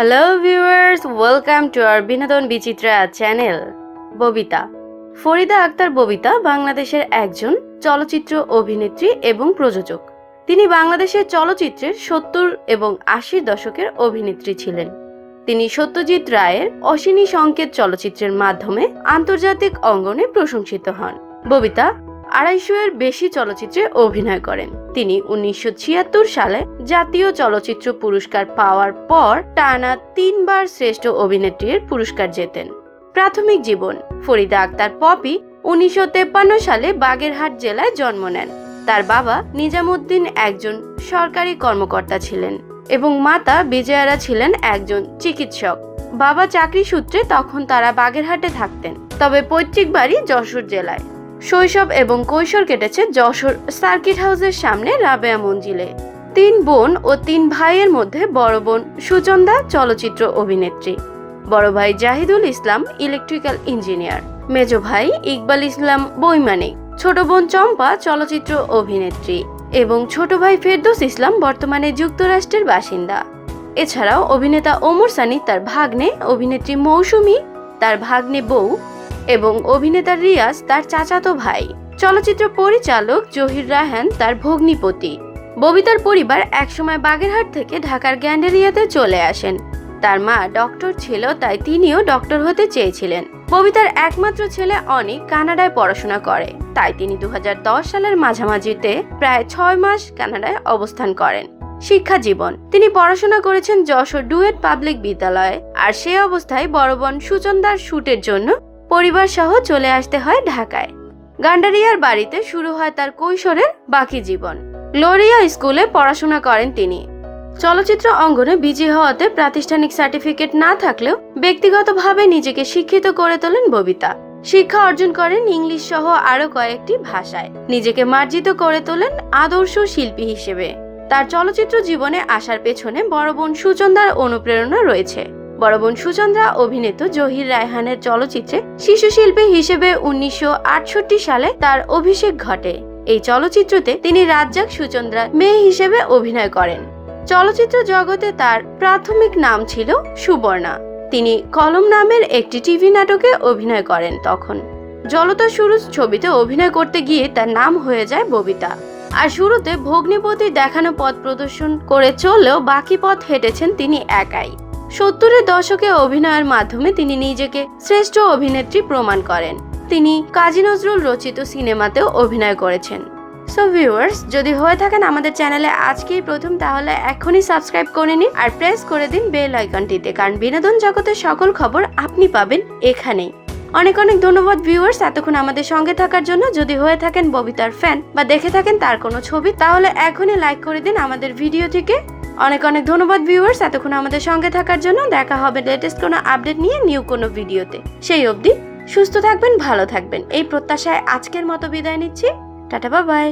Hello viewers welcome to our Binodon Bichitra channel Babita Farida Akter Babita বাংলাদেশের একজন চলচ্চিত্র অভিনেত্রী এবং প্রযোজক। তিনি বাংলাদেশের চলচ্চিত্রের সত্তর এবং আশির দশকের অভিনেত্রী ছিলেন। তিনি সত্যজিৎ রায়ের অশ্বিনী সংকেত চলচ্চিত্রের মাধ্যমে আন্তর্জাতিক অঙ্গনে প্রশংসিত হন। ববিতা আড়াইশো এর বেশি চলচ্চিত্রে অভিনয় করেন। তিনি উনিশশো ছিয়াত্তর সালে জাতীয় চলচ্চিত্র পুরস্কার পাওয়ার পর টানা তিনবার শ্রেষ্ঠ অভিনেত্রীর পুরস্কার জেতেন। প্রাথমিক জীবন, ফরিদা আক্তার পপি উনিশশো সালে বাগেরহাট জেলায় জন্ম নেন। তার বাবা নিজামুদ্দিন একজন সরকারি কর্মকর্তা ছিলেন এবং মাতা বিজয়ারা ছিলেন একজন চিকিৎসক। বাবা চাকরি সূত্রে তখন তারা বাগেরহাটে থাকতেন, তবে পৈতৃক বাড়ি যশোর জেলায়। শৈশব এবং কৈশোর কেটেছে যশোর সার্কিট হাউসের সামনে রাবেয়া মঞ্জিলে। তিন বোন ও তিন ভাইয়ের মধ্যে বড় বোন সুচন্দা চলচ্চিত্র অভিনেত্রী। বড় ভাই জাহিদুল ইসলাম ইলেকট্রিক্যাল ইঞ্জিনিয়ার। মেজ ভাই ইকবাল ইসলাম বৈমানিক। ছোট বোন চম্পা চলচ্চিত্র অভিনেত্রী এবং ছোট ভাই ফেরদৌস ইসলাম বর্তমানে যুক্তরাষ্ট্রের বাসিন্দা। এছাড়াও অভিনেতা ওমর সানি তার ভাগ্নে, অভিনেত্রী মৌসুমী তার ভাগ্নে বউ এবং অভিনেতা রিয়াজ তার চাচাতো ভাই। চলচ্চিত্র পরিচালক জহির রায়হান তার ভগ্নিপতি। ববিতার পরিবার একসময় বাগেরহাট থেকে ঢাকার গ্যান্ডারিয়াতে চলে আসেন। তার মা ডক্টর ছিল, তাই তিনিও ডক্টর হতে চেয়েছিলেন। ববিতার একমাত্র ছেলে অনিক কানাডায় পড়াশোনা করে, তাই তিনি দু হাজার দশ সালের মাঝামাঝিতে প্রায় ছয় মাস কানাডায় অবস্থান করেন। শিক্ষা জীবন, তিনি পড়াশোনা করেছেন যশোর ডুয়েট পাবলিক বিদ্যালয়ে, আর সে অবস্থায় বড় বোন সুচন্দার শুটের জন্য পরিবার সহ চলে আসতে হয় ঢাকায়। গান্ডারিয়ার বাড়িতে শুরু হয় তার কৈশোরের বাকি জীবন। গ্লোরিয়া স্কুলে পড়াশোনা করেন তিনি। চলচ্চিত্র অঙ্গনে বিজি হওয়াতে প্রাতিষ্ঠানিক সার্টিফিকেট না থাকলেও ব্যক্তিগতভাবে নিজেকে শিক্ষিত করে তোলেন ববিতা। শিক্ষা অর্জন করেন ইংলিশ সহ আরও কয়েকটি ভাষায়। নিজেকে মার্জিত করে তোলেন আদর্শ শিল্পী হিসেবে। তার চলচ্চিত্র জীবনে আসার পেছনে বড় বোন সুচন্দার অনুপ্রেরণা রয়েছে। বড় বোন সুচন্দ্রা, অভিনীত জহির রায়হানের চলচ্চিত্রে শিশু শিল্পী হিসেবে উনিশশো আটষট্টি সালে তার অভিষেক ঘটে। এই চলচ্চিত্রতে তিনি রাজ্জাক সুচন্দ্রা মেয়ে হিসেবে অভিনয় করেন। চলচ্চিত্র জগতে তার প্রাথমিক নাম ছিল সুবর্ণা। তিনি কলম নামের একটি টিভি নাটকে অভিনয় করেন তখন। জলতা সুরুজ ছবিতে অভিনয় করতে গিয়ে তার নাম হয়ে যায় ববিতা। আর শুরুতে ভগ্নিপতির দেখানো পথ প্রদর্শন করে চললেও বাকি পথ হেঁটেছেন তিনি একাই। সত্তরের দশকে অভিনয়ের মাধ্যমে তিনি নিজেকে শ্রেষ্ঠ অভিনেত্রী প্রমাণ করেন। তিনি কাজী নজরুল রচিত সিনেমাতেও অভিনয় করেছেন। সো ভিউয়ার্স যদি হয়ে থাকেন আমাদের চ্যানেলে আজকেই প্রথম, তাহলে এখনই সাবস্ক্রাইব করে নিন আর প্রেস করে দিন বেল আইকনটিতে কারণ বিনোদন জগতের সকল খবর আপনি পাবেন এখানেই। অনেক অনেক ধন্যবাদ ভিউয়ার্স এতক্ষণ আমাদের সঙ্গে থাকার জন্য। যদি হয়ে থাকেন ববিতার ফ্যান বা দেখে থাকেন তার কোনো ছবি, তাহলে এখনই লাইক করে দিন আমাদের ভিডিওটিকে অনেক অনেক ধন্যবাদ ভিউয়ার্স এতক্ষণ আমাদের সঙ্গে থাকার জন্য দেখা হবে লেটেস্ট কোনো আপডেট নিয়ে নিউ কোনো ভিডিওতে সেই অবধি সুস্থ থাকবেন, ভালো থাকবেন। এই প্রত্যাশায় আজকের মতো বিদায় নিচ্ছি। টাটা বাবাই